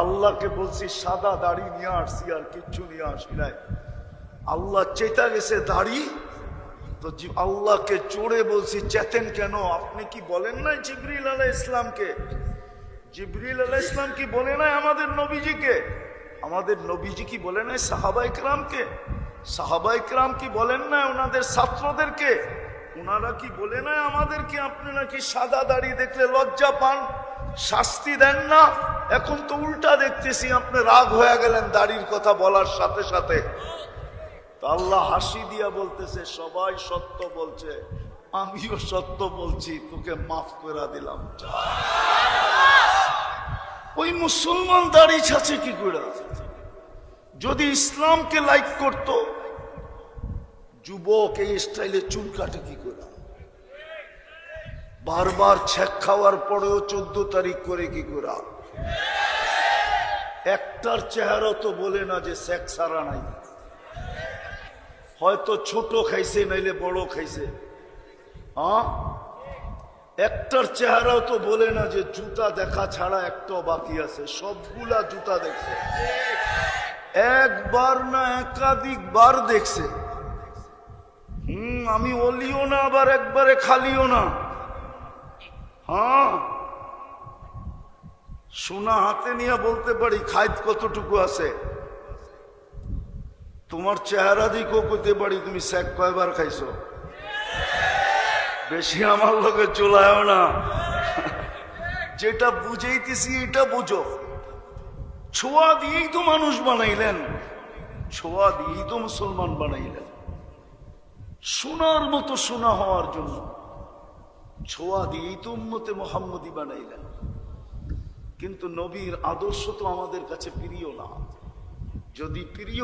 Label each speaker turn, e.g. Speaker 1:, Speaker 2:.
Speaker 1: আল্লাহকে বলছি, সাদা দাড়ি নিয়ে আসছি আর কিচ্ছু নিয়ে আসি নাই। আল্লাহ চেতা গেছে দাড়ি। তো আল্লাহকে চড়ে বলছি, চেতেন কেন? আপনি কি বলেন নাই জিবরিল আলাহ ইসলামকে জিবরিল আলাহ ইসলাম কি বলে নাই আমাদের নবীজিকে? আমাদের নবীজি কি বলে নাই সাহাবাই ক্রামকে? সাহাবাই ক্রাম কি বলেন না ওনাদের ছাত্রদেরকে? ওনারা কি বলে নাই আমাদেরকে? আপনি নাকি সাদা দাড়ি দেখলে লজ্জা পান? শাস্তি দেন না? এখন তো উল্টা দেখতেছি, আপনি রাগ হয়ে গেলেন দাড়ির কথা বলার সাথে সাথে। আল্লাহ হাসি দিয়া বলতেছে, সবাই সত্য বলছে, আমিও সত্য বলছি, তোকে মাফ করে দিলাম। ওই মুসলমান দাড়ি আছে কি করে যদি ইসলামকে লাইক করত, যুবক এই স্টাইলে চুল কাটে কি করে? বারবার ছেক খাওয়ার পরেও চোদ্দ তারিখ করে কি করে? একটার চেহারা তো বলে না যে সেক সারা নাই। হয়তো ছোট খাইছে, নাইলে বড় খাইছে। হ্যাঁ একটার চেহারাও তো বলে না যে জুতা দেখা ছাড়া একটাও বাকি আছে। সবগুলা জুতা দেখছে। একবার না একাধিক বার দেখছে। হুম, আমি অলিও না, আবার একবারে খালিও না। হ্যাঁ। সোনা হাতে নিয়ে বলতে পারি, খাইত কতটুকু আছে? তোমার চেহারা দিকেও করতে পারি, তুমি স্যাক কয়বার খাইছো? বেশি আমার লোকে চলায় না। যেটা বুঝাইতেছি, এটা বুঝো। ছোঁয়া দিয়েই তো মানুষ বানাইলেন। ছোঁয়া দিয়েই তো মুসলমান বানাইলেন। সোনার মতো সোনা হওয়ার জন্য। ছোঁয়া দিয়েই তো উম্মতে মোহাম্মদি বানাইলেন। কিন্তু নবীর আদর্শ তো আমাদের কাছে প্রিয় না। যদি প্রিয়